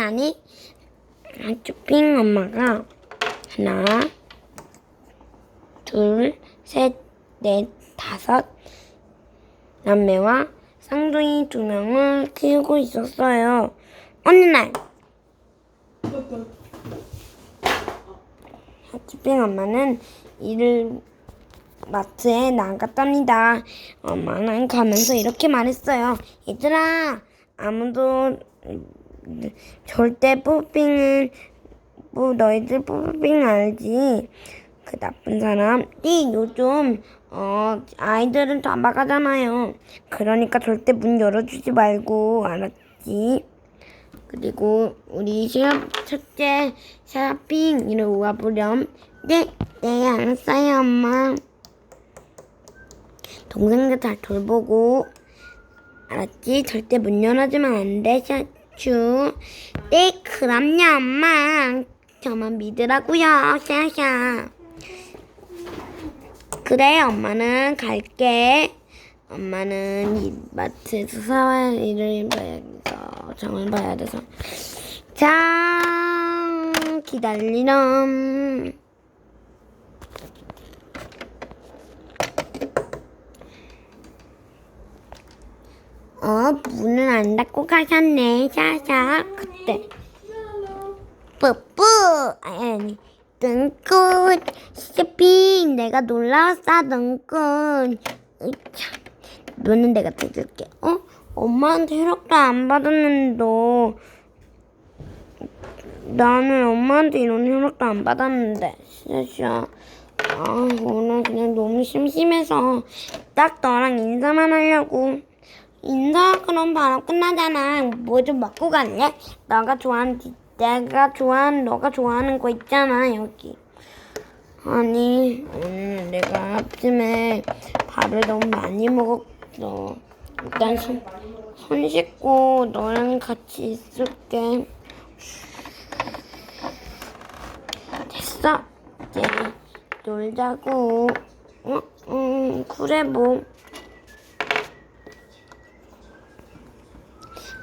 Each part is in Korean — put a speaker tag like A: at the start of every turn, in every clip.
A: 아니? 쇼핑 엄마가 하나, 둘, 셋, 넷, 다섯 남매와 쌍둥이 두 명을 키우고 있었어요. 어느 날 쇼핑 엄마는 일을 마트에 나갔답니다. 엄마는 가면서 이렇게 말했어요. 얘들아, 아무도 음, 절대 뽀핑을 뭐 너희들 뽀핑 알지? 그 나쁜 사람. 이 요즘 어 아이들은 다박하잖아요. 그러니까 절대 문 열어주지 말고 알았지? 그리고 우리 시험 첫째 샤핑 이리 와보렴. 네, 네 알았어요 엄마. 동생들 잘 돌보고 알았지? 절대 문 열어주면 안 돼, 샤 추. 네, 그럼요, 엄마. 저만 믿으라고요, 샤샤. 그래, 엄마는 갈게. 엄마는 이 마트에서 사와야 일을 봐야 돼서 장을 봐야 돼서. 자, 기다리렴. 어, 문을 안 닫고 가셨네, 샤샤. 그때. 뿌뿌! 아니. 등꽃, 쇼핑. 내가 놀라웠어, 등꽃. 으차. 너는 내가 뜯을게. 어? 엄마한테 허락도 안 받았는데, 너. 나는 엄마한테 이런 허락도 안 받았는데, 샤샤. 아, 오늘 그냥 너무 심심해서 딱 너랑 인사만 하려고. 인사 그럼 바로 끝나잖아. 뭐 좀 먹고 갈래? 너가 좋아하는 디- 내가 좋아하는 너가 좋아하는 거 있잖아 여기. 아니 오늘 내가 아침에 밥을 너무 많이 먹었어. 일단 손, 손 씻고 너랑 같이 있을게. 됐어. 이제 놀자고. 어? 음 그래 뭐.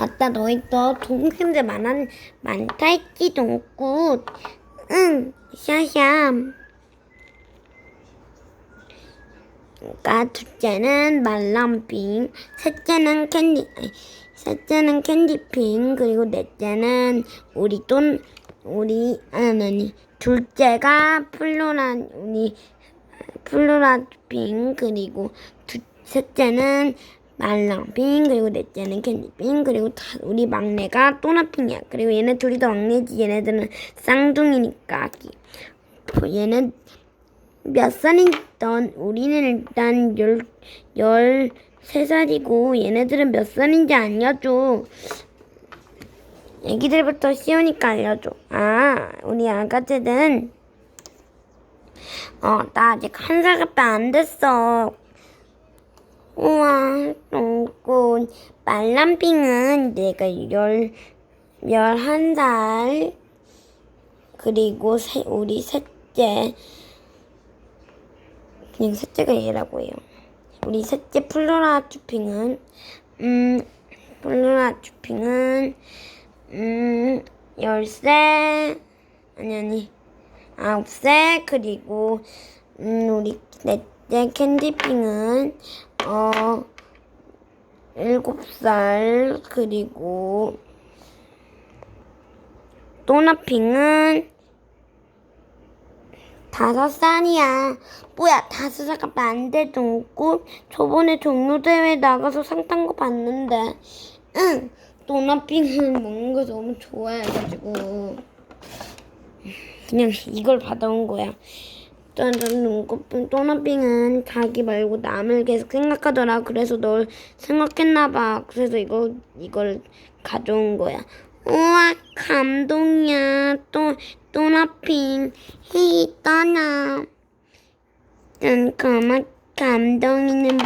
A: 맞다 너희 또 동생들 많아, 많다 했지 동꽃 응 샤샤. 그러니까 둘째는 말랑핑 셋째는 캔디 셋째는 캔디핑 그리고 넷째는 우리 돈 우리 아니 아니 둘째가 플로라 우리 플로라핑 그리고 두, 셋째는 말랑핑 그리고 넷째는 캔디핑 그리고 다, 우리 막내가 또나핑이야. 그리고 얘네 둘이 더 막내지. 얘네들은 쌍둥이니까 아기. 얘는 몇 살이던 우리는 일단 열, 열세 살이고 얘네들은 몇 살인지 알려줘. 애기들부터 쉬우니까 알려줘. 아 우리 아가들은 어 나 아직 한 살밖에 안 됐어 우와, 똥꽃. 말람핑은 내가 열, 열한 살. 그리고 세, 우리 셋째. 그냥 셋째가 얘라고 해요. 우리 셋째 플로라 주핑은, 음, 플로라 주핑은, 음, 열세. 아니, 아니. 아홉 살. 그리고, 음, 우리 넷째 캔디핑은, 어, 일곱 살, 그리고, 또나핑은 다섯 살이야. 뭐야, 다섯 살밖에 안 돼도 저번에 종료대회 나가서 상 탄 거 봤는데, 응, 또나핑은 먹는 거 너무 좋아해가지고, 그냥 이걸 받아온 거야. 짜잔 눈꽃빙 또나빙은 자기 말고 남을 계속 생각하더라. 그래서 널 생각했나봐. 그래서 이거 이걸 가져온 거야. 우와 감동이야. 또 또나빙 헤이 떠나. 난 그만 감동이는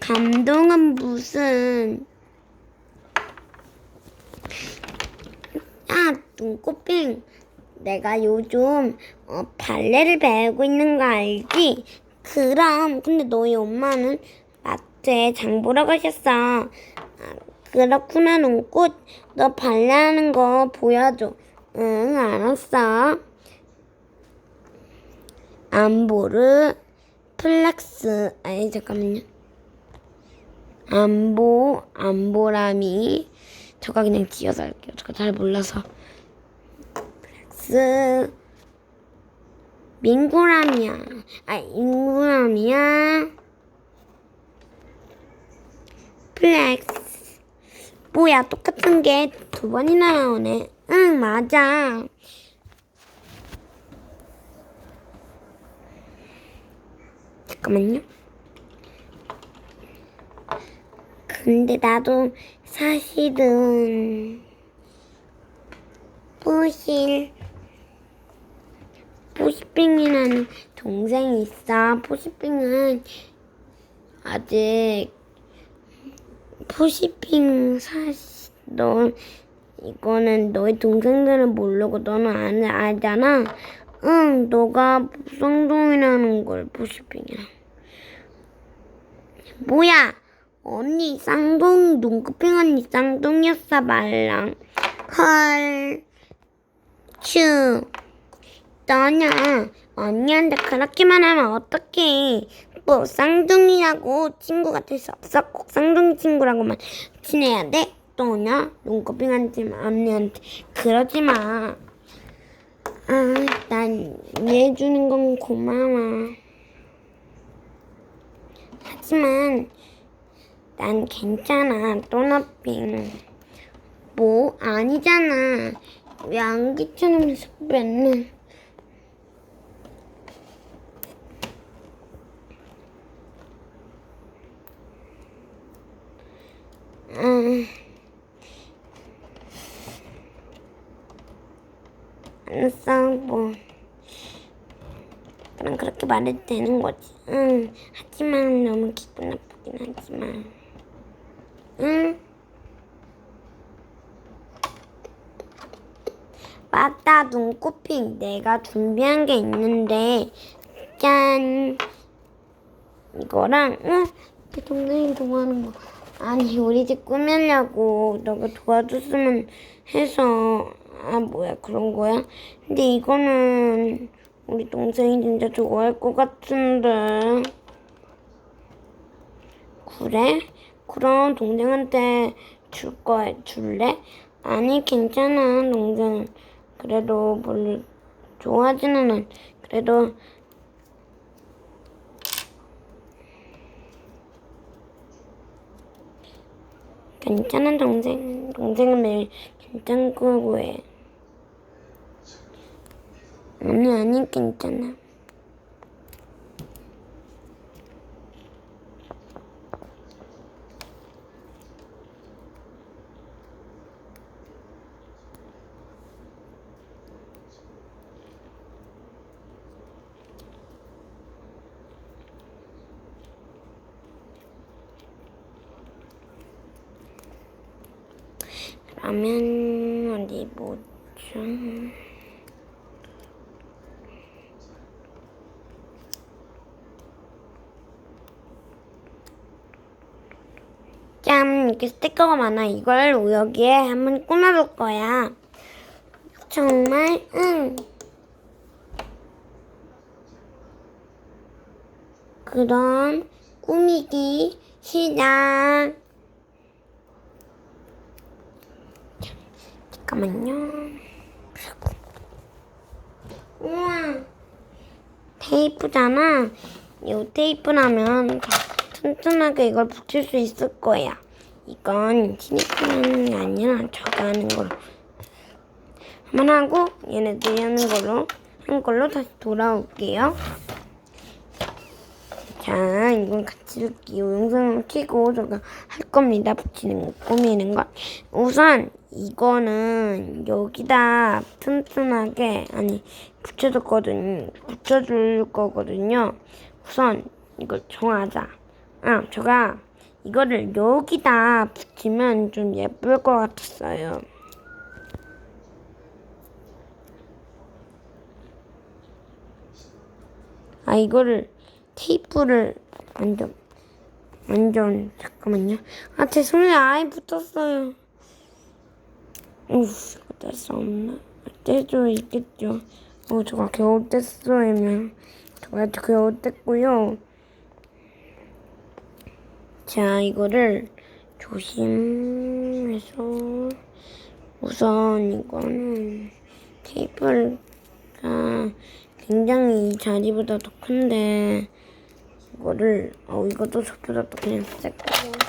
A: 감동은 무슨? 아 눈꽃빙. 내가 요즘 어, 발레를 배우고 있는 거 알지? 그럼 근데 너희 엄마는 마트에 장 보러 가셨어. 아, 그렇구나, 눈꽃. 너 발레하는 거 보여줘. 응, 알았어. 안보르 플렉스. 아니, 잠깐만요. 안보, 안보람이. 저가 그냥 지어서 할게요. 저가 잘 몰라서. 플렉스. 민구람이야. 아, 인구람이야. 플렉스. 뭐야, 똑같은 게 두 번이나 나오네. 응, 맞아. 잠깐만요. 근데 나도 사실은 뿌실 포시핑이라는 동생이 있어. 포시핑은 아직 포시핑 사실 너 이거는 너희 동생들은 모르고 너는 안 알잖아. 응, 너가 쌍둥이라는 걸 포시핑이야. 뭐야? 언니 쌍둥이 눈꺼핑 언니 쌍둥이였어 말랑. 헐. 츄. 너냐 언니한테 그렇게만 하면 어떡해. 뭐 쌍둥이라고 친구가 될 수 없어. 꼭 쌍둥이 친구라고만 친해야 돼? 너냐? 눈꺼빙한테 언니한테. 그러지 마. 아, 난 이해해주는 건 고마워. 하지만 난 괜찮아. 또나빙 뭐 아니잖아. 왜 안 귀찮으면서 맨날 음. 알았어, 뭐. 그럼 그렇게 말해도 되는 거지. 응. 하지만 너무 기분 나쁘긴 하지만. 응? 맞다, 눈꽃핑. 내가 준비한 게 있는데, 짠. 이거랑, 응? 내 동생이 좋아하는 거. 아니, 우리 집 꾸미려고 너가 도와줬으면 해서, 아, 뭐야, 그런 거야? 근데 이거는 우리 동생이 진짜 좋아할 것 같은데. 그래? 그럼 동생한테 줄 거야, 줄래? 아니, 괜찮아, 동생. 그래도 별로 좋아하지는 않, 그래도 괜찮은 동생, 동생은 매일 괜찮고 해. 아니, 아니, 괜찮아. 그러면 어디 보자. 짠, 이렇게 스티커가 많아. 이걸 여기에 한번 꾸며볼 거야. 정말, 응. 그럼 꾸미기 시작. 잠깐만요. 우와. 테이프잖아. 이 테이프라면 더 튼튼하게 이걸 붙일 수 있을 거야. 이건 티니핑하는 게 아니라 저가 하는 걸로. 한번 하고 얘네들이 하는 걸로 한 걸로 다시 돌아올게요. 자, 이건 같이 이 영상을 켜고 제가 할 겁니다. 붙이는 거, 꾸미는 것. 우선 이거는 여기다 튼튼하게 아니 붙여줬거든 붙여줄 거거든요. 우선 이걸 정하자. 아, 제가 이거를 여기다 붙이면 좀 예쁠 것 같았어요. 아, 이거를 테이프를 먼저 완전 잠깐만요. 아 제 손에 아예 붙었어요. 이거 뗄수 없나? 뗄수 있겠죠. 어 저가 겨우 뗐어요. 저가 겨우 뗐고요. 자 이거를 조심해서 우선 이거는 테이프가 굉장히 자리보다 더 큰데 이거를 어 이것도 또 그냥 쬐고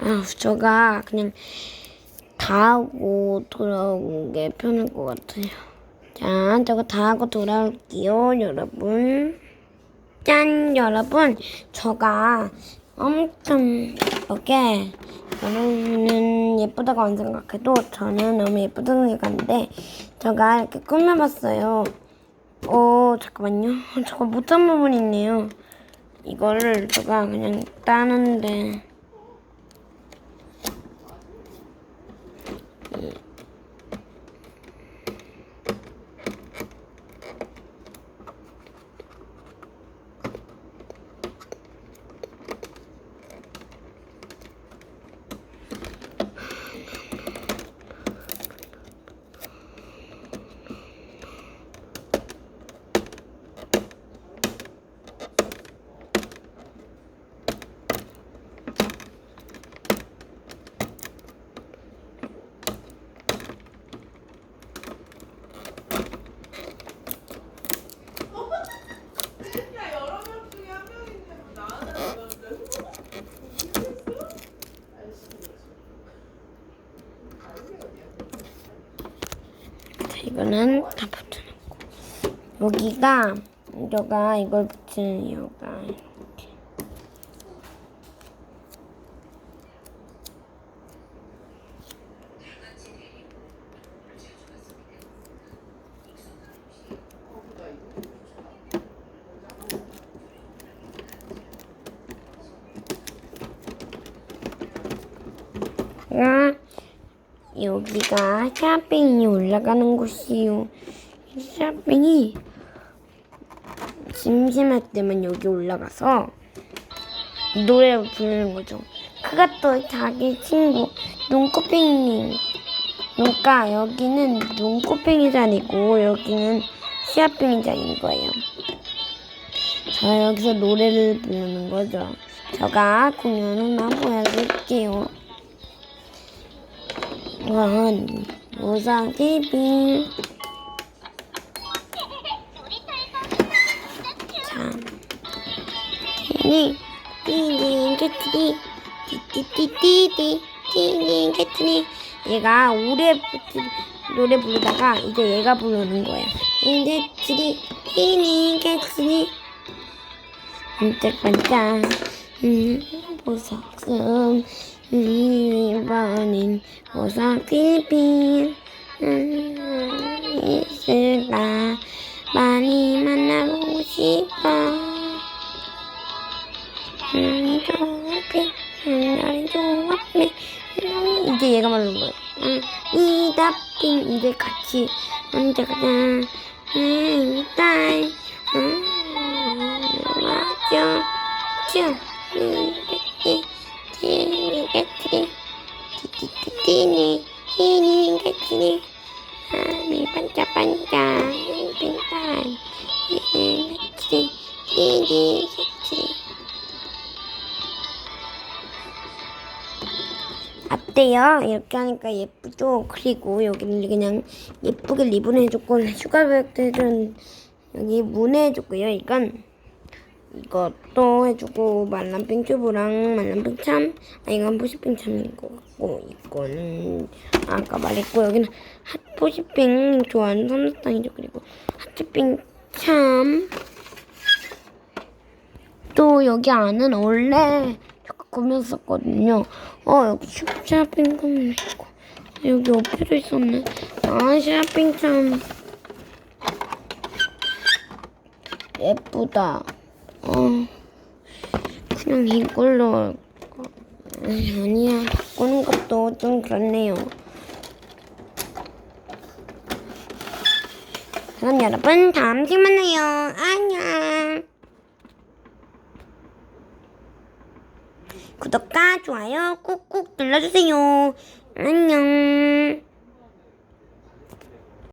A: 아 저가 그냥 다 하고 돌아오는 게 편할 것 같아요. 자 저거 다 하고 돌아올게요 여러분. 짠 여러분. 저가 엄청 이렇게 여러분은 예쁘다고 안 생각해도 저는 너무 예쁘다고 생각하는데 저가 이렇게 꾸며봤어요 어 잠깐만요. 저거 못한 부분이 있네요. 이거를 제가 그냥 따는데
B: 야 여러 명 중에 한 명인데 뭐 나한테 그러는데
A: 자, 이거는 다 붙여놓고. 여기가 여가 이걸 붙이는 이유가 이렇게. 아, 여기가 샤핑이 올라가는 곳이요. 샤핑이 심심할 때만 여기 올라가서 노래 부르는 거죠. 그것도 자기 친구 눈꽃팽이. 그러니까 여기는 눈꽃팽이 자리고 여기는 시아팽이 자리인 거예요. 자 여기서 노래를 부르는 거죠. 제가 공연을 한번 보여드릴게요. 원 TV 자 티니 티니 개트리 띠띠띠띠띠 티니 개트리 얘가 오래 노래 부르다가 이제 얘가 부르는 거야. 개트리 티니 개트리 반짝반짝. 음 보석은 이번엔 보석 음, 있을까 많이 만나보고 싶어. 음, 좋게 하늘이 좋았네 이제 얘가 말하는 거야. 음, 이다핑 이제 같이 혼자 가자. 음, 이따이. 음, 맞아. 쭈 어때요? 이렇게 하니까 예쁘죠? 그리고 여기는 그냥 예쁘게 리본 해줬고 슈가백도 해준 여기 문에 해줬고요. 이건 이것도 해주고 말랑빙 튜브랑 말랑빙 참, 아 이건 포시빙 참인 것 같고 이거는 아까 말했고 여기는 핫포시빙 좋아하는 삼사탕이죠. 그리고 하트빙 참. 또 여기 안은 원래 제가 꾸몄었거든요. 어 여기 슈샤핑 컴 있고 여기 옆에도 있었네. 아 샤핑 참 예쁘다. 어, 그냥 이걸로 아니야, 바꾸는 것도 좀 그렇네요. 그럼 여러분, 다음 주에 만나요. 안녕. 구독과 좋아요 꾹꾹 눌러주세요. 안녕.